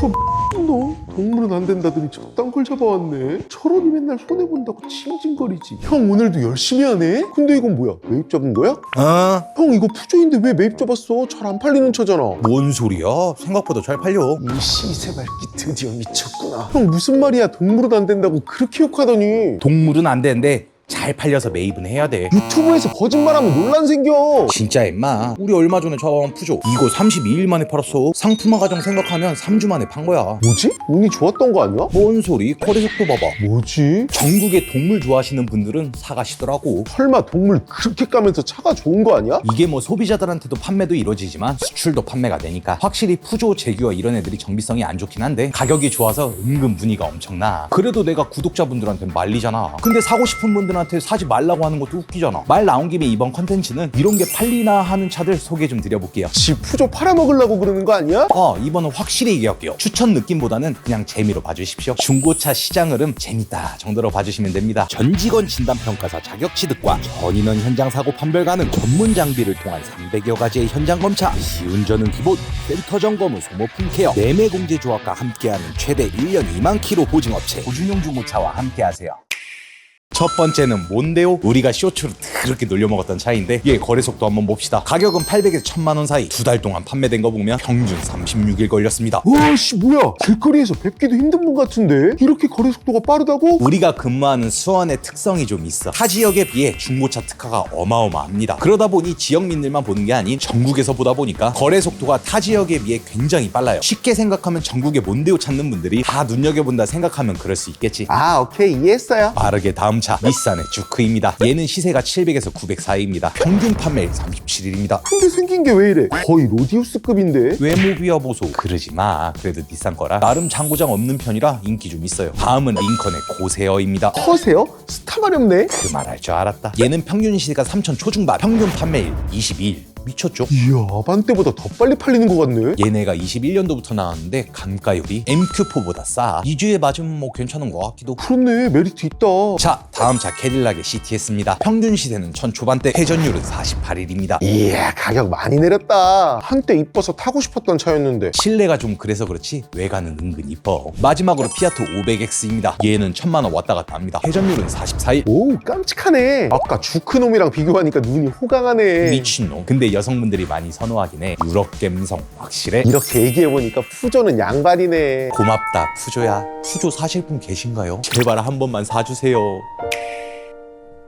저 너 동물은 안 된다더니 저딴 걸 잡아왔네 철원이 맨날 손해본다고 징징거리지 형 오늘도 열심히 하네? 근데 이건 뭐야 매입 잡은 거야? 어? 형 이거 푸조인데 왜 매입 잡았어? 잘 안 팔리는 차잖아 뭔 소리야? 생각보다 잘 팔려. 이 시세발기 드디어 미쳤구나 형 무슨 말이야 동물은 안 된다고 그렇게 욕하더니 동물은 안 되는데 잘 팔려서 매입은 해야 돼. 유튜브에서 거짓말하면 논란 생겨 진짜 엠마 우리 얼마 전에 잡아온 푸조 이거 32일 만에 팔았어 상품화 과정 생각하면 3주 만에 판 거야 뭐지? 운이 좋았던 거 아니야? 뭔 소리 거래 속도 봐봐 뭐지? 전국에 동물 좋아하시는 분들은 사가시더라고 설마 동물 그렇게 까면서 차가 좋은 거 아니야? 이게 뭐 소비자들한테도 판매도 이루어지지만 수출도 판매가 되니까 확실히 푸조, 제규어 이런 애들이 정비성이 안 좋긴 한데 가격이 좋아서 은근 문의가 엄청나 그래도 내가 구독자분들한테 말리잖아 근데 사고 싶은 분들 한테 사지 말라고 하는 것도 웃기잖아 말 나온 김에 이번 컨텐츠는 이런 게 팔리나 하는 차들 소개 좀 드려볼게요 지 푸조 팔아먹으려고 그러는 거 아니야? 어, 이번은 확실히 얘기할게요. 추천 느낌보다는 그냥 재미로 봐주십시오. 중고차 시장 흐름 재밌다 정도로 봐주시면 됩니다. 전 직원 진단평가사 자격 취득과 전인원 현장 사고 판별 가능 전문 장비를 통한 300여 가지의 현장 검차 시운전은 기본 센터 점검은 소모품 케어 매매 공제 조합과 함께하는 최대 1년 2만 킬로 보증 업체 고준용 중고차와 함께하세요. 첫 번째는 뭔데요? 우리가 쇼츠로 그렇게 놀려먹었던 차인데 얘 거래 속도 한번 봅시다. 가격은 800에서 1000만 원 사이 두 달 동안 판매된 거 보면 평균 36일 걸렸습니다. 와씨 뭐야 길거리에서 뵙기도 힘든 분 같은데 이렇게 거래 속도가 빠르다고? 우리가 근무하는 수원의 특성이 좀 있어. 타 지역에 비해 중고차 특화가 어마어마합니다. 그러다 보니 지역민들만 보는 게 아닌 전국에서 보다 보니까 거래 속도가 타 지역에 비해 굉장히 빨라요. 쉽게 생각하면 전국에 몬데오 찾는 분들이 다 눈여겨본다 생각하면 그럴 수 있겠지. 아 오케이 이해했어요 빠르게 다음 차 닛산의 주크입니다. 얘는 시세가 700 에서 900 사이입니다. 평균 판매일 37일입니다. 근데 생긴 게 왜 이래 거의 로디우스급인데 외모 비하 보소 그러지 마. 그래도 닛산 거라 나름 장고장 없는 편이라 인기 좀 있어요. 다음은 링컨의 고세어입니다. 커세요? 스타 마렵네 그 말 할 줄 알았다. 얘는 평균 시세가 3천 초중반, 평균 판매일 22일. 미쳤죠? 이야 아반떼보다 더 빨리 팔리는 것 같네 얘네가 21년도부터 나왔는데 감가율이 MQ4보다 싸. 2주에 맞으면 뭐 괜찮은 것 같기도. 그렇네 메리트 있다 자, 다음 차 캐딜락의 CTS입니다. 평균 시세는 천 초반대, 회전율은 48일입니다. 이야 가격 많이 내렸다 한때 이뻐서 타고 싶었던 차였는데 실내가 좀 그래서 그렇지 외관은 은근 이뻐. 마지막으로 피아트 500X입니다. 얘는 천만 원 왔다 갔다 합니다. 회전율은 44일. 오 깜찍하네 아까 주크놈이랑 비교하니까 눈이 호강하네 미친놈. 근데 여성분들이 많이 선호하긴 해. 유럽 감성 확실해. 이렇게 얘기해보니까 푸조는 양반이네 고맙다 푸조야. 푸조 사실 분 계신가요? 제발 한 번만 사주세요.